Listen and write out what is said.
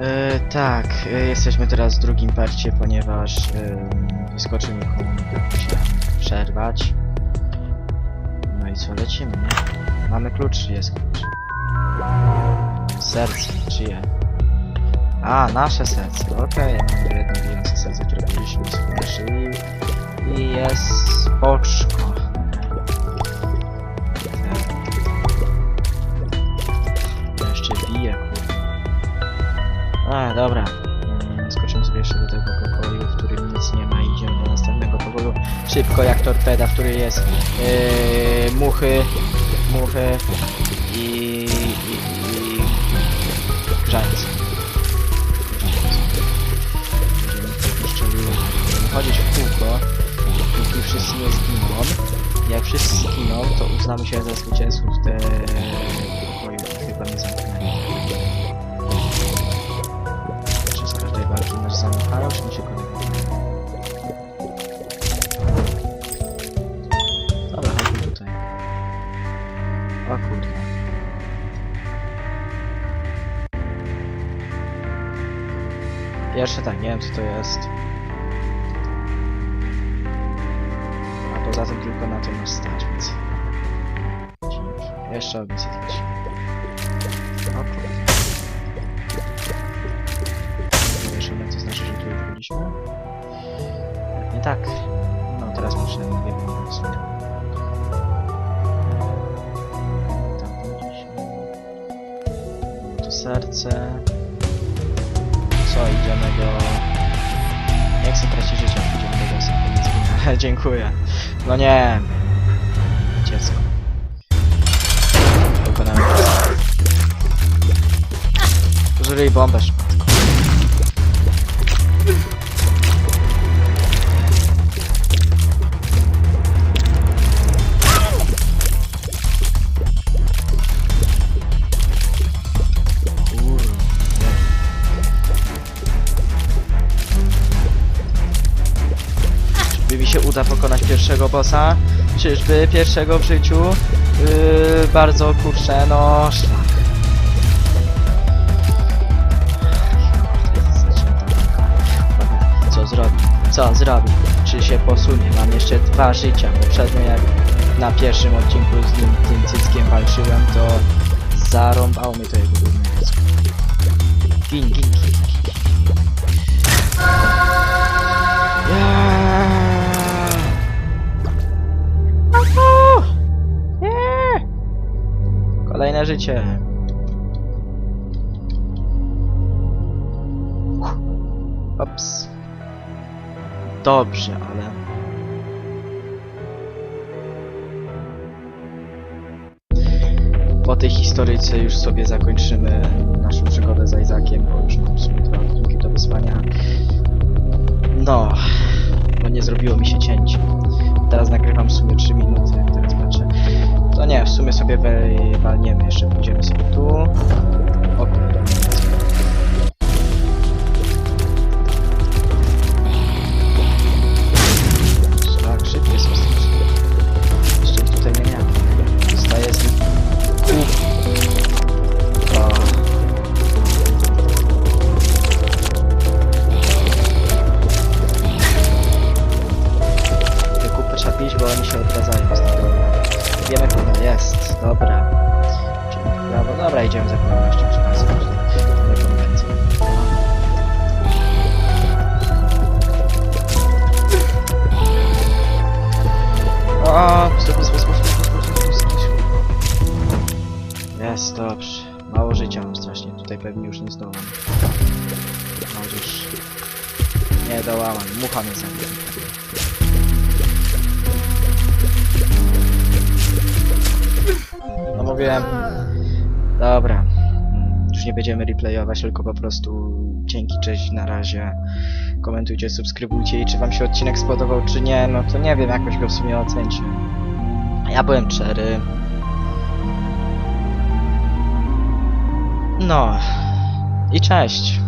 E, tak, e, jesteśmy teraz w drugim parcie, ponieważ e, wyskoczył mi musiałem przerwać. No i co, lecimy, nie? Mamy klucz, jest klucz? Serce, czyje? A, nasze serce, okej, mamy jedno bijące serce, które byliśmy słyszeli. I jest spoczko. Dobra. Mm, Skoczymy sobie jeszcze do tego pokoju, w którym nic nie ma idziemy do następnego pokoju. Szybko jak torpeda, w której jest yy, muchy, muchy i, i, i. Będziemy chodzić w kółko, póki wszyscy nie zginą. Jak wszyscy zginą, to uznamy się za zwycięzców te pokoju. Chyba nie zamknęli. Jeszcze tak, nie wiem co to jest. A poza tym tylko na to masz stać, więc... Jeszcze misję traci. O kurde. Zawieszone, to znaczy, że tu już byliśmy? Nie tak. No teraz muszę nie wiem w sumie. Tam byliśmy. Tu serce co, idziemy do... Jak się traci życia? Idziemy do gasa, powiedzmy. Dziękuję. No nie. Dziecko. Dokonamy. Użyli bombę szybko. Uda pokonać pierwszego bossa? Czyżby pierwszego w życiu? Yy, bardzo kurczę, no szlak. Co zrobi? Co zrobi? Czy się posunie? Mam jeszcze dwa życia. Poprzednio jak na pierwszym odcinku z nim, tym cyckiem walczyłem, to zarąbało mnie to jego główne dziecko. Gin, gin, gin. Yeah! Życie. Ops. Dobrze, ale... Po tej historyjce już sobie zakończymy naszą przygodę z Isaakiem, bo już mam w sumie dwa odcinki do wysłania. No, bo nie zrobiło mi się cięcie. Teraz nagrywam w sumie 3 minuty, To nie, w sumie sobie walniemy, jeszcze pójdziemy sobie tu. O jest, dobra. Czyli w prawo, dobra, idziemy za pewnością, że nas rekomendacja. O, zrób, zrób, zrób, Jest, dobrze. Mało życia mam strasznie, tutaj pewnie już nie zdołam. Możesz... Nie dołałem, mucha mnie zabiła. Dobra. Mm, Już nie będziemy replayować, tylko po prostu dzięki, cześć, na razie. Komentujcie, subskrybujcie i czy wam się odcinek spodobał, czy nie, no to nie wiem, jakoś go w sumie ocencie. Ja byłem Cherry. No. I cześć.